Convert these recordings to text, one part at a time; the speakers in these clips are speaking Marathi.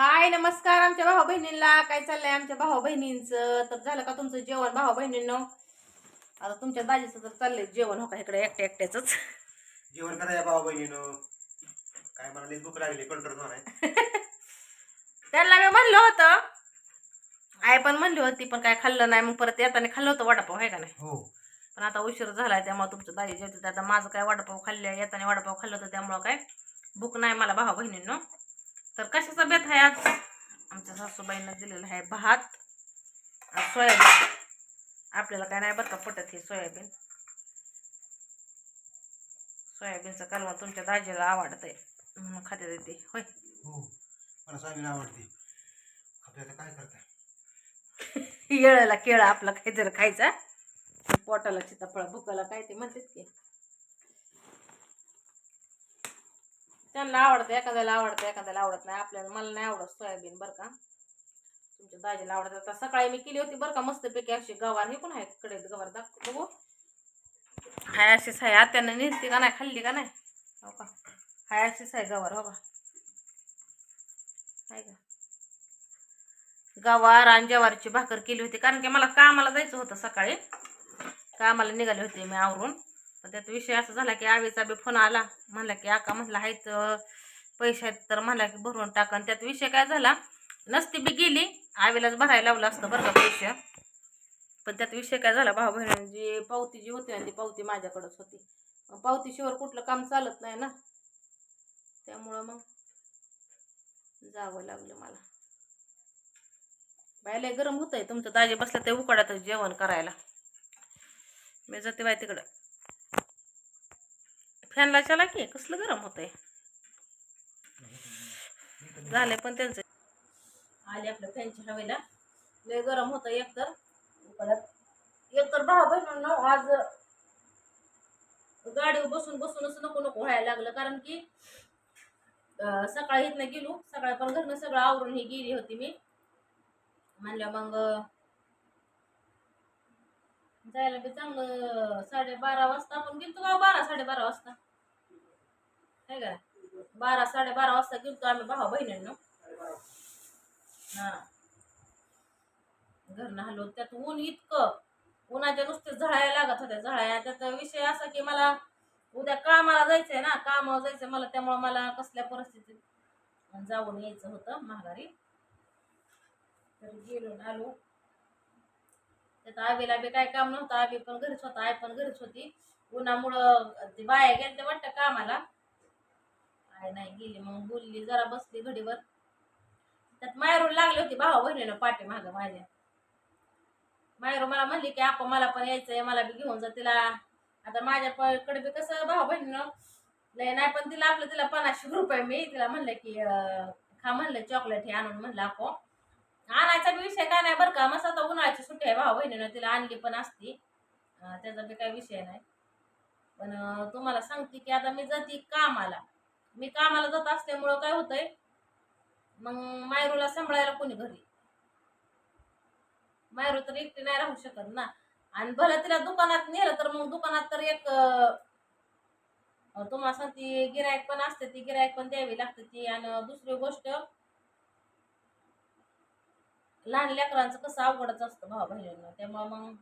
हाय नमस्कार आमच्या भाऊ बहिणींना काय चाललंय आमच्या भाऊ बहिणींचं तर झालं का तुमचं जेवण भाऊ बहिणींनो आता तुमच्या दाजीचं तर चाललंय जेवण हो का? इकडे एकट्या एकट्याच जेवण करायचं भाऊ बहिणीनं काय म्हणाले भूक लागली कंट्रोल त्यांना मी म्हणलं होतं. आई पण म्हणली होती पण काय खाल्लं नाही. मग परत येताना खाल्लं होतं वडापाव आहे का नाही? हो. पण आता उशीर झालाय त्यामुळे तुमचं दाजी जेवते आता माझं काय वडापाव खाल्ले येताना वडापाव खाल्लं होतं त्यामुळं काय भूक नाही मला भाऊ बहिणींनो तर कशाचा बेत आहे आज? आमच्या सासूबाईंना दिलेला आहे भात सोयाबीन. आपल्याला काय नाही बरं का पटत हे सोयाबीन. सोयाबीनचं कालवण तुमच्या दाजीला आवडत आहे म्हणून खाते देते. होय. हो मला स्वामीला आवडते. काय करताय येळाला केळा आपला काहीतरी खायचा. पोटाला चिताफळ भुकाला काय ते म्हणतात की. त्यांना आवडतं एखाद्याला आवडतं एखाद्याला आवडत नाही. आपल्याला मला नाही आवडत सोयाबीन बरं का. तुमच्या दाजीला आवडत. आता सकाळी मी केली होती बरं का मस्तपैकी अशी गवार. हे पण आहे कडे गवार? दाखव बघू. हाय अशीच आहे. आत्यानं नेसती का नाही? खाल्ली का नाही? हो का? हाय अशीच आहे गवार हो का? का? गवार आणि ज्वारीची भाकर केली होती. कारण की मला कामाला जायचं होतं सकाळी. कामाला निघाले होते मी आवरून. पण त्यात विषय असा झाला की आवीचा बी फोन आला. म्हणला की आका म्हणला आहेत पैसे आहेत तर म्हणला की भरून टाका. आणि त्यात विषय काय झाला नसती बी गेली आवीलाच भरायला लावलं असतं बरं का पैसे. पण त्यात विषय काय झाला भाऊ बहिणी जी पावती जी होती ना ती पावती माझ्याकडंच होती. पावतीशिवाय कुठलं काम चालत नाही ना. त्यामुळं मग जावं लागलं मला. बायला गरम होत आहे तुमचं. दाजे बसलं ते उकडातच जेवण करायला. मी जाते बाय तिकडं. फॅनला चला की कसलं गरम होत आहे झाले पण त्यांचं. आले आपल्या फॅनच्या हवेला. लय गरम होतं एकतर. उकडात एकतर भाव बहिणींनो आज गाडीवर बसून बसूनच नको नको व्हायला लागलं. कारण की सकाळी इथनं गेलो. सकाळी पण घरनं सगळं आवरून ही गेली होती मी. म्हणलं मग जायला बी चांगलं साडेबारा वाजता आपण गेलतो का बारा साडेबारा वाजता. आहे का? बारा साडेबारा वाजता गेलतो आम्ही भावा बहिणींनो. हा. घरनं हलो त्यात ऊन इतकं उन्हाच्या नुसते झळाया लागत होत्या झळाया. त्याचा विषय असा की मला उद्या कामाला जायचंय ना कामावर जायचंय मला त्यामुळे मला कसल्या परिस्थितीत जाऊन यायचं होतं माघारी. तर गेलो आलो. त्यात आबीला बी काय काम नव्हतं. आबी पण घरीच होता आई पण घरीच होती. उन्हामुळं ते बाया गेल्या वाटतं कामाला. आय नाही गेली मग बोलली जरा बसली घडीवर. त्यात मायरून लागली होती भावा बहिणीनं पाठी मागं माझ्या. मायरू मला म्हणली की आपण मला पण यायचंय मला बी घेऊन जा तिला. आता माझ्याकडे बी कसं भाऊ बहिणीनं लय नाही पण तिला आपलं तिला पन्नासशे रुपये मी तिला म्हणलं की खा म्हणलं चॉकलेट हे आणून म्हणलं आपण आणायचा बी विषय काय नाही बरं का. मस्त आता उन्हाळ्याची सुट्टी आहे भाऊ बहिणीनं तिला आणली पण असती. त्याचा बी काही विषय नाही. पण तुम्हाला सांगते की आता मी जाते कामाला. मी कामाला जात असल्यामुळं काय होतंय मग मायरूला सांभाळायला कोणी घरी? मायरू तर एकटी नाही राहू शकत ना. आणि भलं तिला दुकानात नेलं तर मग दुकानात तर एक तुम्हाला सांगते गिरायक पण असते ती गिरायक पण द्यावी लागते ती. आणि दुसरी गोष्ट लहान लेकरांचं कसं अवघडच असतं भाऊ बहिणींना. त्यामुळं मग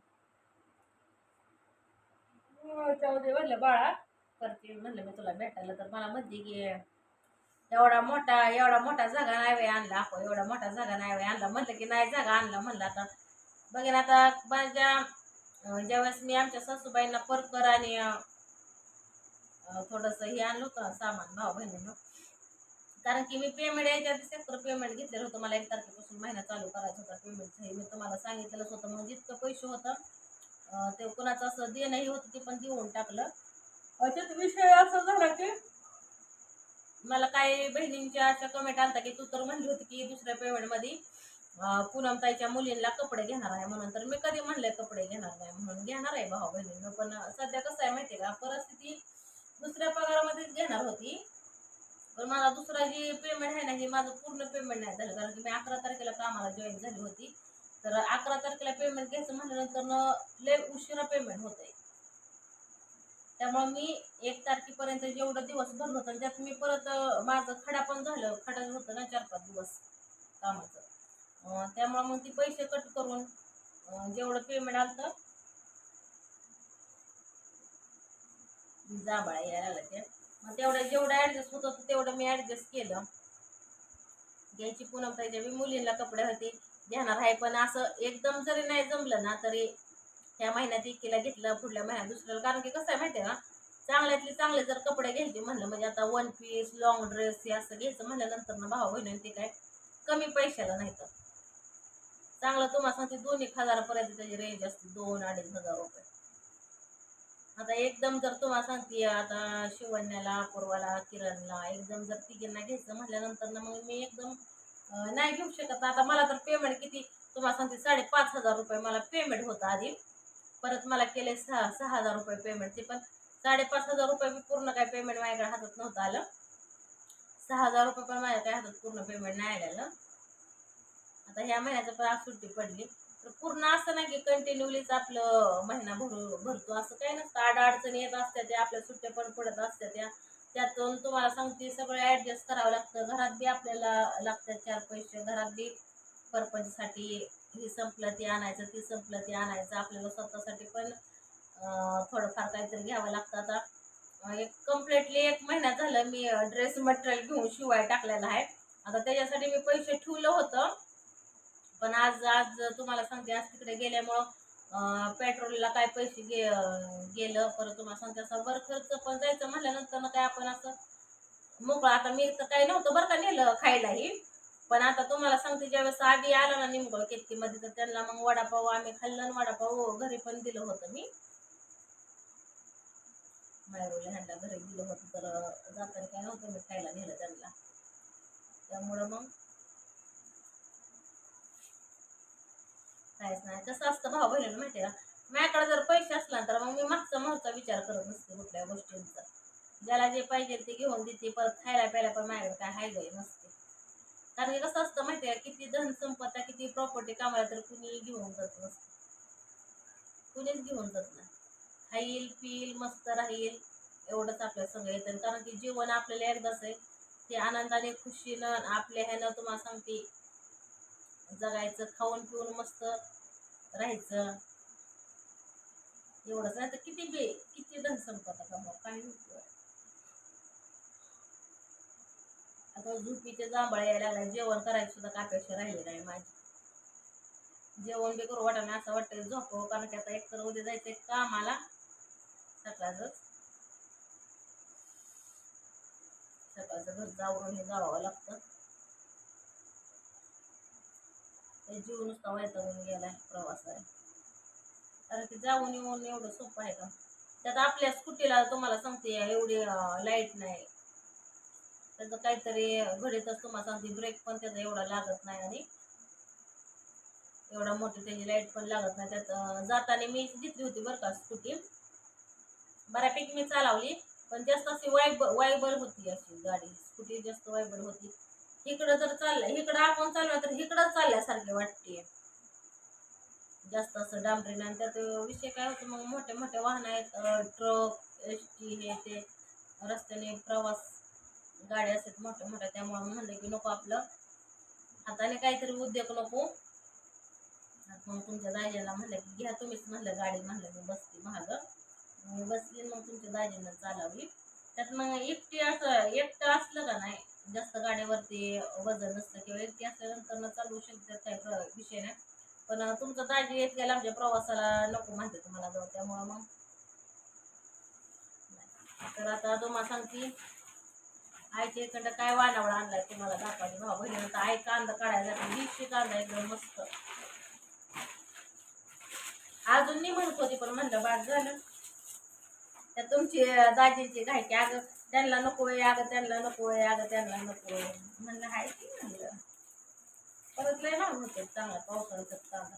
जाऊ दे म्हणलं बाळा करते. म्हणलं मी तुला भेटायला तर मला म्हणते की एवढा मोठा एवढा मोठा जागा नाही बाई आणला. आपण एवढा मोठा जागा नाही वय आणला. म्हणलं की नाही जागा आणला. म्हणलं आता बघेन आता माझ्या ज्यावेळेस मी आमच्या सासूबाईंना परकर आणि थोडंसं हे आणलं होतं सामान भाऊ बहिणीनं. कारण की मी पेमेंट याच्या आधी सेक्टर पेमेंट घेतलेलं होतं. मला एक तारखेपासून महिना चालू करायचा होता पेमेंटचं हे मी तुम्हाला सांगितलेलंच होतं. मग जितकं पैसे होतं ते कोणाचं असं देणंही होतं ते पण देऊन टाकलं. अं, त्यात विषय असा झाला की? मला काही बहिणींच्या अशा कमेंट आलता की तू तर म्हणली होती की दुसऱ्या पेमेंटमध्ये पूनमताईच्या मुलींना कपडे घेणार आहे म्हणून. तर मी कधी म्हणले कपडे घेणार नाही म्हणून. घेणार आहे भाऊ बहिणीनं पण सध्या कसं आहे माहिती आहे का? परिस्थिती दुसऱ्या पगारामध्येच घेणार होती. पण मला दुसरा जी पेमेंट आहे ना हे माझं पूर्ण पेमेंट नाही झालं. कारण की मी अकरा तारखेला कामाला जॉईन झाली होती. तर अकरा तारखेला पेमेंट घ्यायचं म्हटल्यानंतर न लय उशिरा पेमेंट होत आहे त्यामुळे मी एक तारखेपर्यंत जेवढं दिवस भरलं होतं. त्यात मी परत माझं खडा पण झालं. खडा होतं ना चार पाच दिवस कामाचं. त्यामुळं त्यामुळे मग ती पैसे कट करून जेवढं पेमेंट आलं तर जांभळा यायला लागेल मग तेवढं जेवढं ॲडजस्ट होत होतं तेवढं मी ॲडजस्ट केलं. घ्यायची पूनम ताईच्या बी मुलींना कपडे होते घेणार आहे पण असं एकदम जरी नाही जमलं ना तरी ह्या महिन्यात एकीला घेतलं पुढल्या महिन्यात दुसऱ्याला. कारण की कसं आहे माहिती आहे का चांगल्यातले चांगले जर कपडे घ्यायचे म्हणलं म्हणजे आता वन पीस लॉंग ड्रेस हे असं घ्यायचं म्हणल्यानंतर ना भाऊ बहिणी ते काय कमी पैशाला नाही तर. चांगलं तुम्हाला सांगते दोन एक हजारापर्यंत त्याची रेंज असते दोन अडीच हजार रुपये. आता एकदम जर तुम्हाला सांगते आता शिवण्याला अपूर्वाला किरणला एकदम जर तिघींना घ्यायचं म्हटल्यानंतर ना मग मी एकदम नाही घेऊ शकत. आता मला तर पेमेंट किती तुम्हाला सांगते साडेपाच हजार रुपये मला पेमेंट होतं आधी. परत मला केले सहा सहा हजार रुपये पेमेंट ते पण साडेपाच हजार रुपये मी पूर्ण काय पेमेंट माझ्याकडे हातात नव्हतं आलं. सहा हजार रुपये पण माझ्या काय हातात पूर्ण पेमेंट नाही आलेलं. आता ह्या महिन्याचं पण आज सुट्टी पडली. पूर्ण असं नाही की कंटिन्युअलीच आपलं महिना भरू भरतो. असं काही नसतं. आड अडचणी येत असत्या त्या आपल्या सुट्ट्या पण पडत असत्या त्या. त्यातून तुम्हाला सांगते सगळं ॲडजस्ट करावं लागतं. घरात बी आपल्याला लागतात चार पैसे. घरात बी परपंचसाठी हे संपलं ते आणायचं ते संपलं ते आणायचं. आपल्याला स्वतःसाठी पण थोडंफार काहीतरी घ्यावं लागतं आता. एक कम्प्लिटली एक महिना झालं मी ड्रेस मटेरियल घेऊन शिवाय टाकलेलं आहे. आता त्याच्यासाठी मी पैसे ठेवलं होतं. पण आज आज तुम्हाला सांगते आज तिकडे गेल्यामुळं पेट्रोलला काय पैसे गे गेलं परत तुम्हाला सांगते असं बरं खर्च पण जायचं म्हटल्यानंतर काय आपण असं मोकळं आता मी तर काही नव्हतं बरं का नेलं खायलाही. पण आता तुम्हाला सांगते ज्यावेळेस आधी आला ना निमगळ केतकीमध्ये तर त्यांना मग वडापाव आम्ही खाल्लं आणि वडापाव घरी पण दिलं होतं मी. मायरोला ह्यांना घरी दिलं होतं तर जाताना काय नव्हतं मी खायला नेलं त्यांना. त्यामुळं मग भाऊ माहिती का? माझ्याकडे जर पैसे असला तर मग मी मागचा मागचा विचार करत नसते कुठल्या गोष्टींचा. ज्याला जे पाहिजे ते घेऊन देते परत खायला प्यायला पण माझ्याकडे काय हाय गय नसते. कारण की कसं असतं माहिती आहे का किती धन संपत्ता किती प्रॉपर्टी कामाला तर कुणी घेऊन जात नसतं. कुणीच घेऊन जात नाही. खाईल पिईल मस्त राहील एवढंच आपल्या सगळं येतं. कारण की जीवन आपल्याला एकदाच आहे. ते आनंदाने खुशीनं आपल्या ह्यानं तुम्हाला सांगते. जगायचं खाऊन पिऊन मस्त. राहायचं. एवढंच. नाही तर किती बे किती धन संपत्ता कमाव काही आता झुपीचे जांभळे यायला जेवण करायचं सुद्धा कापेक्षा राहिले नाही माझी. जेवण बी करू वाटत असं वाटतं झोपव कारण की आता एकतर उद्या जायचंय कामाला. सकाळचंच. सकाळचं घर जावरून हे जावावं लागतं. जीव नुसता वैतागून गेलाय प्रवास आहे कारण की जाऊन येऊन एवढं सोपं आहे का? त्यात आपल्या स्कूटीला तुम्हाला सांगते एवढी लाइट नाही. त्याचं काहीतरी घडीतच तुम्हाला सांगते ब्रेक पण त्याचा एवढा लागत नाही आणि एवढा मोठी त्याची लाइट पण लागत नाही. त्यात जाताना मी घेतली होती बरं का स्कूटी. बऱ्यापैकी मी चालवली पण जास्त अशी वायब वायबर होती अशी गाडी. स्कूटी जास्त वायबर होती. इकडं जर चाललं इकडं आपण चाललो तर इकडंच चालल्यासारखे वाटते. जास्त असं डांबरीनं आणि त्यात विषय काय होतो मग मोठे मोठे वाहन आहेत ट्रक एस टी हे ते रस्त्याने प्रवास गाड्या असतात मोठ्या मोठ्या त्यामुळे म्हणलं की नको आपलं. हाताने काहीतरी उद्योग नको. मग तुमच्या दाजीला म्हणलं की घ्या तुम्हीच म्हणलं गाडी म्हणलं मी बसते महाग मी बसली मग तुमच्या दाजीनं चालावी त्यात मग एकटी असं एकटं असलं का नाही जास्त गाडीवरती वजन नसतं किंवा एकटी असल्यानंतर न चालवू शकते काही प्र विषय नाही. पण तुमचं दाजी येत गेला आमच्या प्रवासाला नको म्हणते तुम्हाला जाऊ त्यामुळं मग. तर आता तुम्हाला सांगते आईच्या इकडं काय वानावळा आणलाय तुम्हाला दाखवायचे. भाऊ बहिणी तर आई कांदा काढायला जाते. दीडशे कांदा एकदम मस्त. अजून नाही म्हणत होती पण म्हणलं बाद झालं. त्या तुमची दाजीची घाय अगं त्यांना नको आहे, अगं त्यांना नको आहे, अगं त्यांना नको आहे. म्हणलं, हाय की म्हणलं? परत लय होते, चांगला पावसाळ्याचा कांदा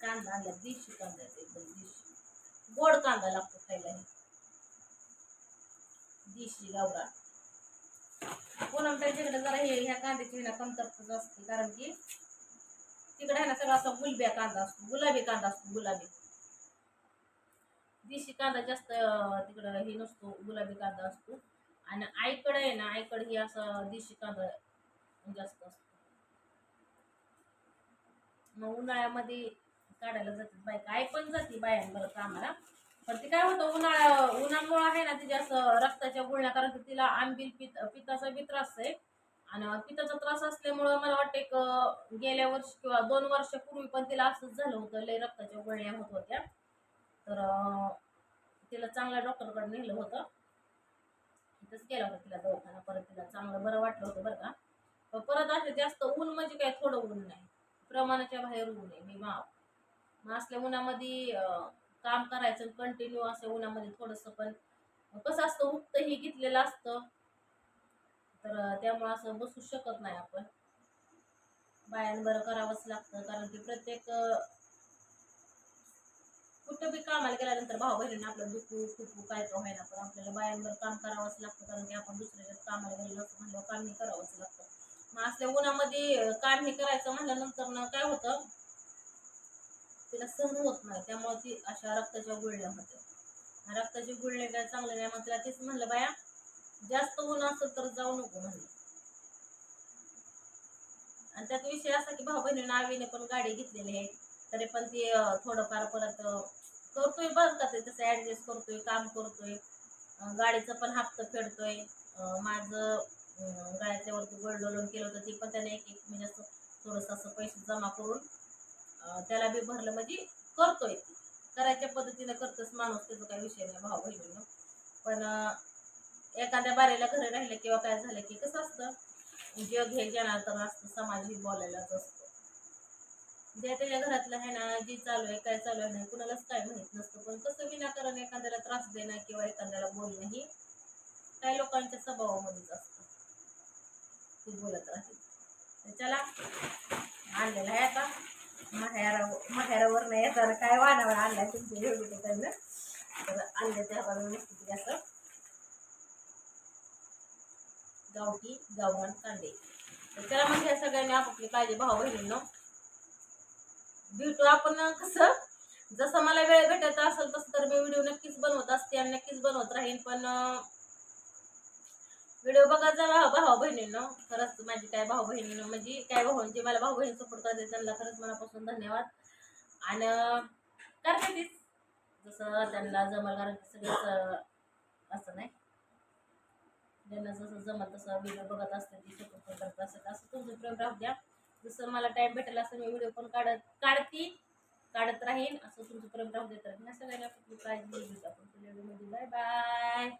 कांदा आणला, देशी कांदा एकदम देशी. गोड कांदा लागतो खायला. देशी गावरा. पूनम त्यांच्याकडे जरा हे, ह्या कांद्याची ना कमतरताच असते, कारण की तिकडे आहे ना सगळा असा गुलब्या कांदा असतो गुलाबी कांदा असतो गुलाबी. देशी कांदा जास्त तिकडं हे नसतो गुलाबी कांदा असतो. आणि आईकडं आहे ना आईकडे ही असं देशी कांदा जास्त असतो. मग उन्हाळ्यामध्ये काढायला जाते बायका आई पण जाते बायांबरोबर कामाला पण ते काय होतं उन्हाळ्या उन्हामुळं आहे ना तिच्या असं रक्ताच्या गुळण्या कारण तिला आंबील पित पिताचा बी त्रास आहे. आणि पित्ताचा त्रास असल्यामुळं मला वाटतं गेल्या वर्ष किंवा दोन वर्षापूर्वी पण तिला असंच झालं होतं. लय रक्ताच्या गोळ्या होत होत्या. तर तिला चांगल्या डॉक्टरकडे नेलं होतं. तिथंच केला होता तिला दवाखाना. परत तिला चांगलं बरं वाटलं होतं बरं का. पण परत असं जास्त ऊन म्हणजे काय थोडं ऊन नाही. प्रमाणाच्या बाहेर ऊन आहे. मी माव मग असल्या उन्हामध्ये काम करायचं कंटिन्यू असं उन्हामध्ये थोडंसं पण कसं असतं उक्त घेतलेलं असतं. तर त्यामुळं असं बसू शकत नाही आपण. बायांबरं करावंच लागतं कारण की प्रत्येक कुठं बी कामाला गेल्यानंतर भाऊ बहिणीने आपलं दुखू खुपू काय तो व्हायला पण आपल्याला बायांवर काम करावंच लागतं कारण की आपण दुसऱ्याच्या कामाला गेलेलं असं म्हणलं काम हे करावंच लागतं. मग असल्या उन्हामध्ये अं, काम हे करायचं म्हणल्यानंतर ना काय होतं? तिला सहन होत नाही त्यामुळे ती अशा रक्ताच्या गुळण्या होत्या. रक्ताची गुळण्या काय चांगलं नाही मग तिला तेच म्हणलं बाया जास्त ऊन असेल तर जाऊ नको म्हणलं आणि त्यात विषय असा की भाऊ बहिणीनं आवीने पण गाडी घेतलेली आहे. तरी पण ती थोडंफार परत करतोय बरं का ते तसं ॲडजस्ट करतोय काम करतोय. गाडीचं पण हप्ता फेडतोय. माझं अं, गाड्याच्या वरती गोल्ड लोन केलं होतं ती पण त्याने एक एक म्हणजे असं थोडंसं असं पैसे जमा करून त्याला बी भरलं. म्हणजे करतोय. करायच्या पद्धतीनं करतोच माणूस त्याचा काही विषय नाही भाऊ बहिणीनं पण एखाद्या बारीला घरी राहिलं किंवा काय झालं की कसं असतं? जग हे तर असतं समाज ही बोलायलाच असतो. जे त्याच्या घरातलं आहे ना जे चालू आहे काय चालू आहे नाही कुणालाच काय माहीत नसतं. पण कसं विनाकारण एखाद्याला त्रास देणं किंवा एखाद्याला बोलणं ही काही लोकांच्या स्वभावामध्येच असतं. ती बोलत राहते तर चला आहे आता. माहेरा माहेरावर नाही येताना काय वाणावर आणलाय तुमच्या एवढी त्यांना? तर आणले त्या बाजूला मस्त असं. गावठी गावरान कांदे. तर चला म्हणजे या सगळ्यांनी आपापली काळजी भाऊ बहिणींनो. भेटू आपण कसं? जसं मला वेळ भेटत असेल तसं तर मी व्हिडिओ नक्कीच बनवत असते आणि नक्कीच बनवत राहीन पण व्हिडिओ बघा जा भाऊ बहिणींना. बहिणींनो खरंच माझी काय भाऊ बहिणीनं म्हणजे काय भाऊन जे मला भाऊ बहीण सपोर्ट करते त्यांना खरंच मनापासून धन्यवाद. आणि करते तीच. जसं त्यांना जमल कारण सगळंच असं नाही. ज्यांना जसं जमत तसं व्हिडिओ बघत असते ती सपोर्ट पण करत असत असं तुमचं प्रेम राहू द्या. जसं मला टाईम भेटेल असं मी व्हिडिओ पण काढत काढती काढत राहीन. असं तुमचं प्रेम राहू देत राहील ह्या सगळ्यांना आपली काळजी घेऊन आपण बाय बाय